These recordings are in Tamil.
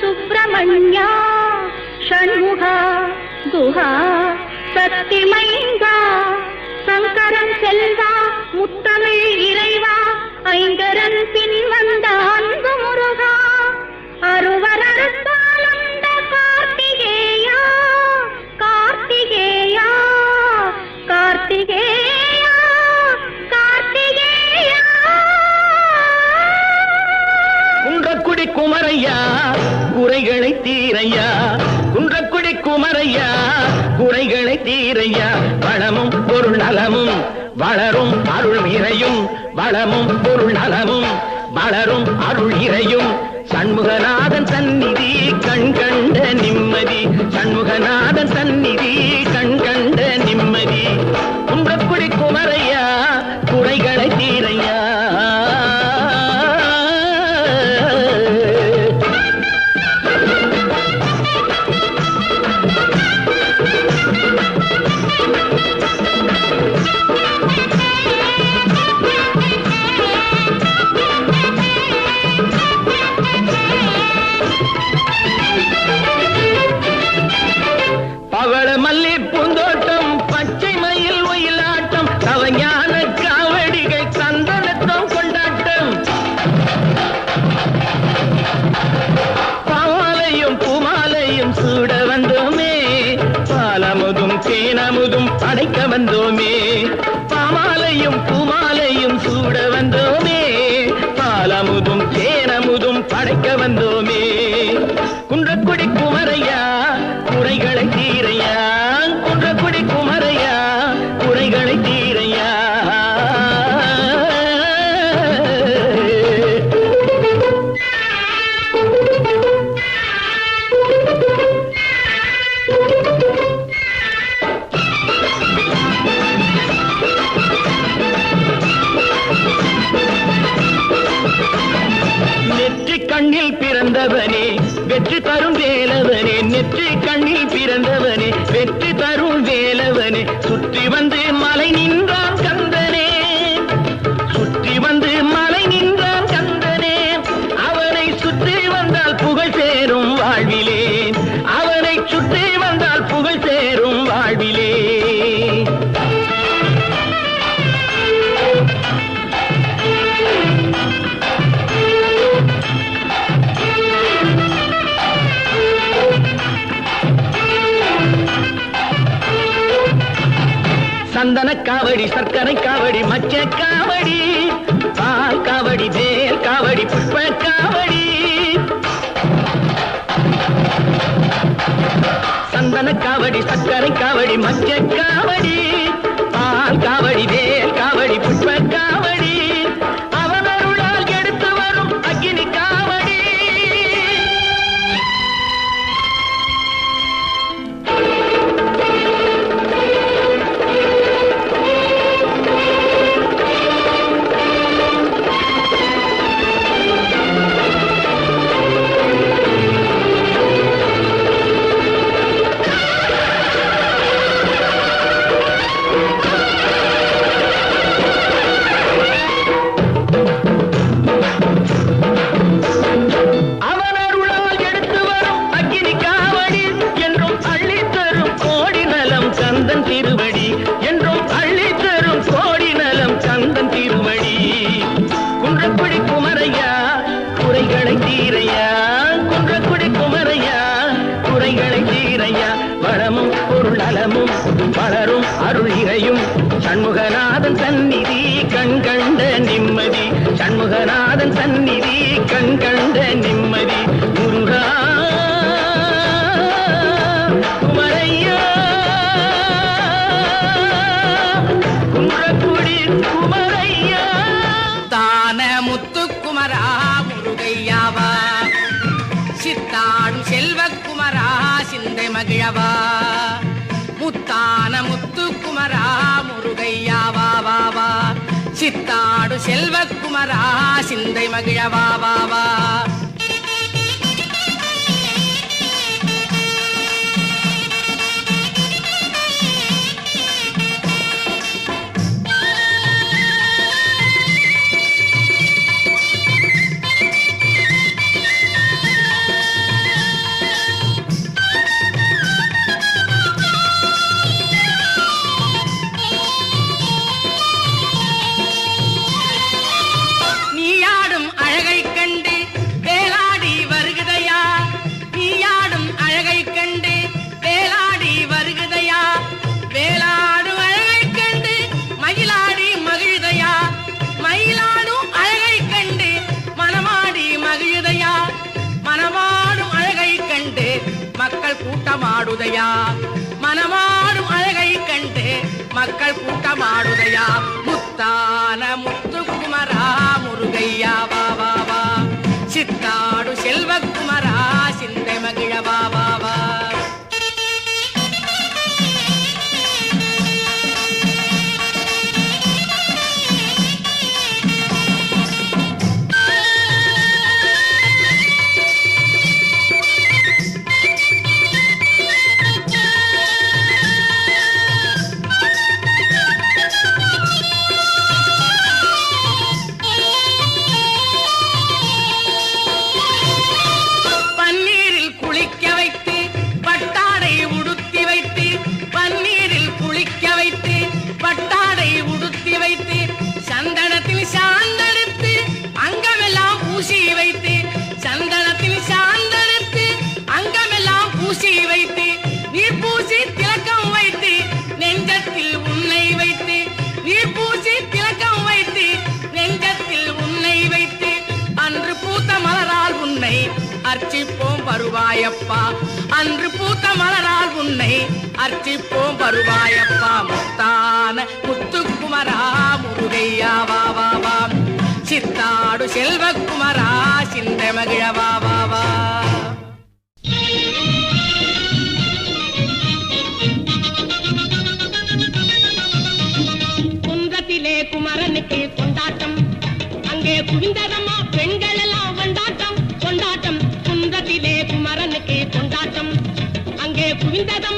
சுப்பிரமணியா. ஷண்முகா குஹா சத்திமைந்தா. சங்கரன் செல்வா முத்தமிழ் இறைவா. ஐங்கரன் பின் வந்தா வளமும் பொருள் நலமும் வளரும் அருள் இறையும் சண்முகநாதன் சந்நிதி காவடி சர்க்கரை காவடி மச்ச காவடி பால் காவடி ஜேல் காவடி புஷ்ப காவடி. சந்தன காவடி சர்க்கரை காவடி மச்ச காவடி பால் காவடி சிந்தை மகிழவா வா வா. அர்ச்சிப்போம் வருவாயப்பா. அன்று பூத்த மலரால் உன்னை அர்ச்சிப்போம் வருவாயப்பா. முத்தான முத்துக்குமரா முருகையா வாவாவாம் சித்தாடு செல்வக்குமரா சிந்த மகிழவா வாவா குமரனுக்கு கொண்டாட்டம். அங்கே குவிந்ததமா பெண்கள் Cuidado,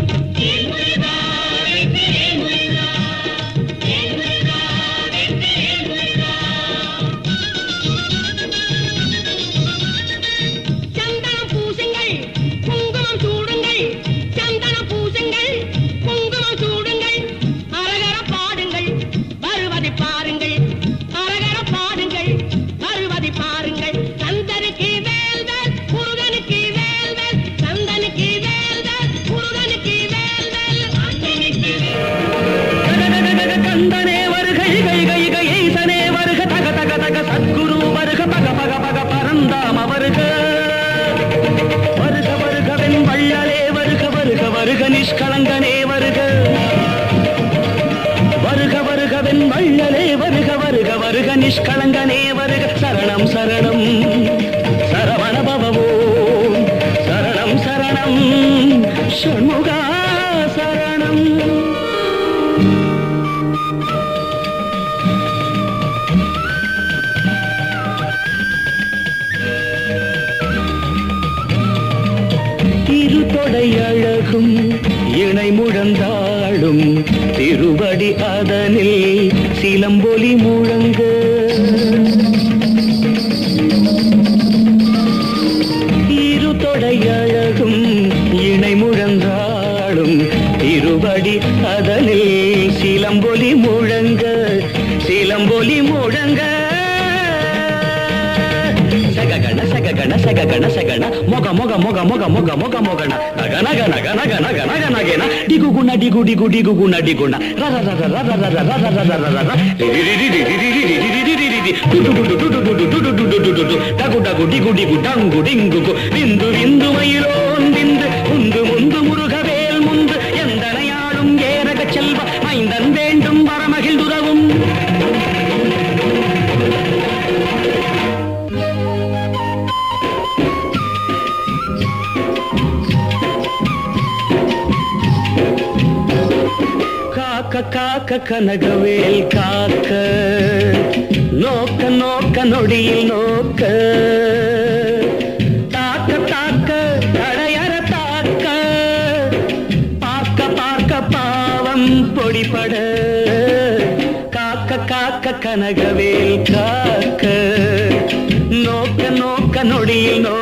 நிஷ்கலங்கனே வருக சரணம் சரணம் சரவணபவோ சரணம் சரணம் ஷண்முகா சரணம் திருத்தொடை அழகும் இணை முழந்தாளும் திருவடி அதனில் சிலம்பொலி முழங்கு సగగణ సగణ మొగ మొగ మొగ మొగ మొగ మొగ మొగణ నగ నగ నగ నగ నగ నగ నగేన డిగుగుణ డిగు డిగు డిగుగుణ డిగుణ రర రర రర రర రర రర రర రర డగు డిగు డిగు డంగు డింగుకు విందు విందు మయిలోంది காக்க கனகவேல் காக்க. நோக்க நோக்க நொடியில் நோக்க. தாக்க தாக்க தடையற தாக்க. பார்க்க பார்க்க பாவம் பொடிபட. காக்க காக்க கனகவேல் காக்க. நோக்க நோக்க நொடியில் நோக்க.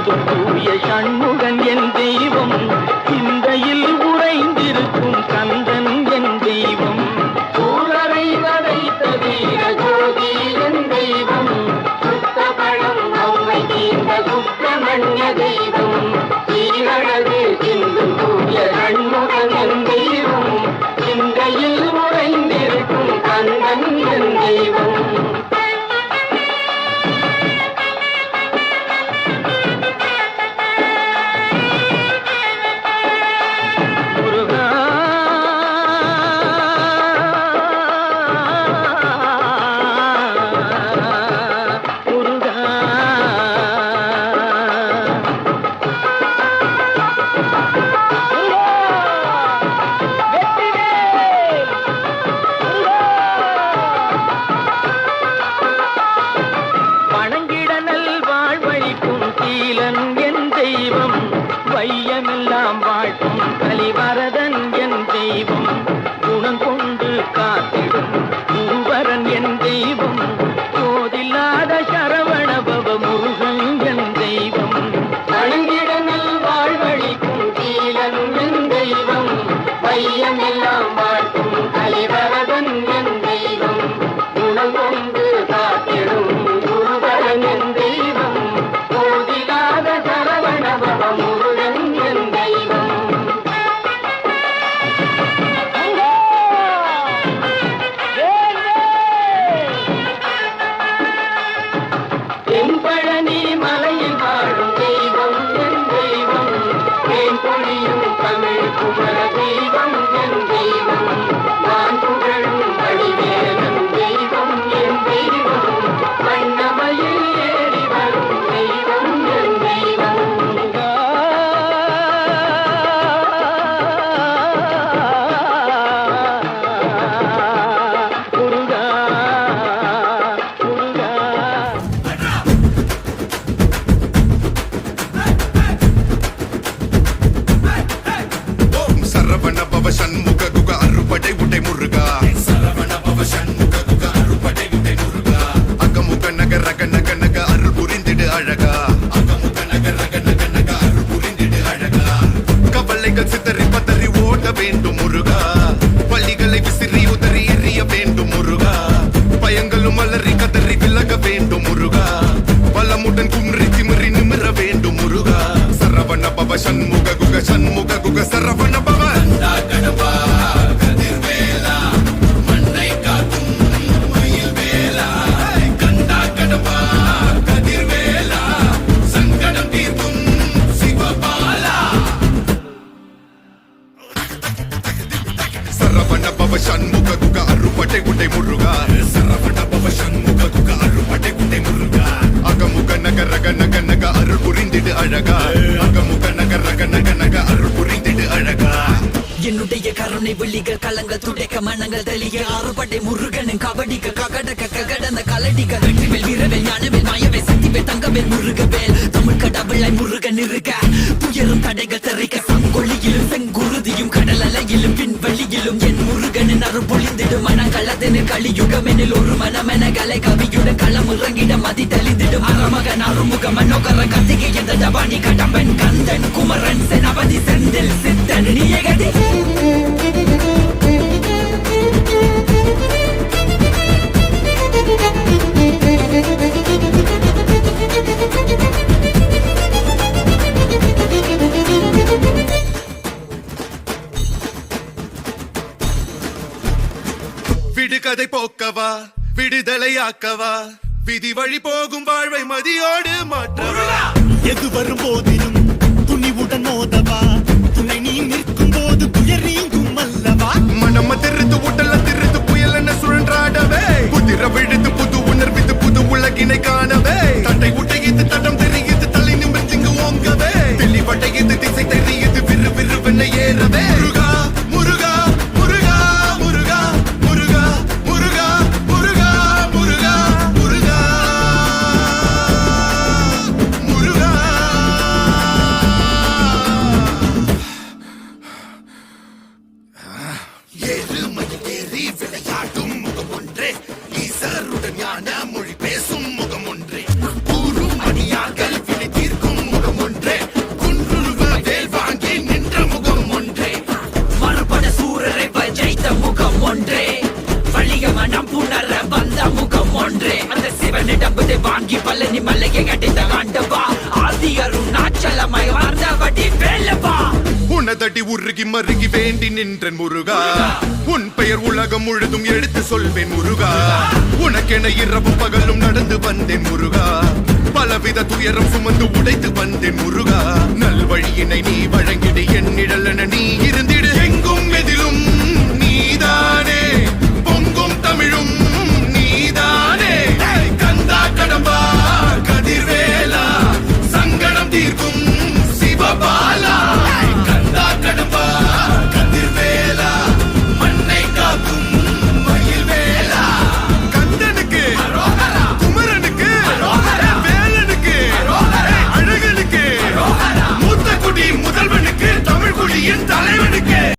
எங்கும் தூய சனி సన్ముఖ గుగ సరవణ சக்திவேல் தங்கவேல் முருகவேல் தமிழ் கடவுளை முருக நிறுக. துயரும் தடைகள் தெரிக்க சங்கொழியிலும் செங்குருதியும் கடல் அலையிலும் விண்வெளியிலும் என் முருகனின் அருள் பொழிந்திடும். மனங்களதனு கலியுகமெனில் ஒரு மனமென கலை கவியுடன் களம் இறங்கிட மதி தெளிந்திடும். அறமகன் அருமுக மனோகர கத்திகை எந்த டபானி கடம்பன் கந்தன் குமரன் செனபதி செந்தில் சித்தன் நீ விடுகதை போக்கவா? விடுதலையாக்கவா? விதி வழி போகும் வாழ்வை மதியோடு மாற்றவா? எது வரும் போதிலும் துணிவுடன் மோதவா? துணை நீ நிற்கும் போது துயர் நீங்கும் அல்லவா? மனம திருத்து உடல திருத்து புயல் என்ன சுழன்றாடவே? புதிர விழுத்து புது உணர்வித்து புது உலகினை காணவே. தட்டை உடையது தடம் தெரியுது தலை நிமிர்த்திங்கு ஓங்கவே. தெளிவடையது திசை தெரியுது விறு விறுவென ஏறவே. நின்றன் முருகா. உன் பெயர் உலகம் முழுதும் எடுத்து சொல்வேன் முருகா. உனக்கென இரவும் பகலும் நடந்து வந்தேன் முருகா. பலவித துயரம் சுமந்து உடைத்து வந்தேன் முருகா. நல்வழியினை நீ வழங்கிடு என் நிழலென நீ இருந்திடு. எங்கும் எதிலும் நீதானே. பொங்கும் தமிழும் நீதானே. கந்தா கடம்பா கதிர்வே. siéntale.